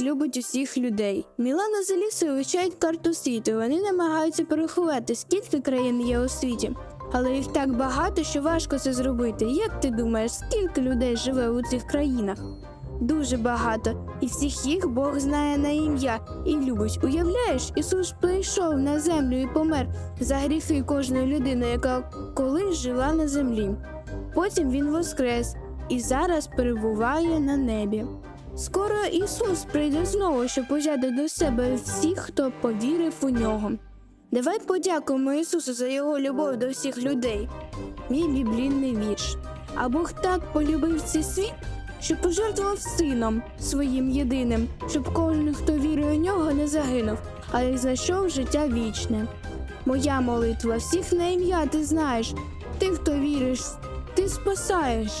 любить усіх людей. Мілана з Алісою вивчають карту світу. Вони намагаються порахувати, скільки країн є у світі. Але їх так багато, що важко це зробити. Як ти думаєш, скільки людей живе у цих країнах? Дуже багато, і всіх їх Бог знає на ім'я і любить. Уявляєш, Ісус прийшов на землю і помер за гріхи кожної людини, яка колись жила на землі. Потім він воскрес і зараз перебуває на небі. Скоро Ісус прийде знову, щоб взяти до себе всіх, хто повірив у нього. Давай подякуємо Ісусу за його любов до всіх людей. Мій біблійний вірш. А Бог так полюбив цей світ, що пожертвував сином своїм єдиним, щоб кожен, хто вірує у нього, не загинув, але знайшов життя вічне. Моя молитва всіх на ім'я ти знаєш. Ти, хто віриш, ти спасаєш.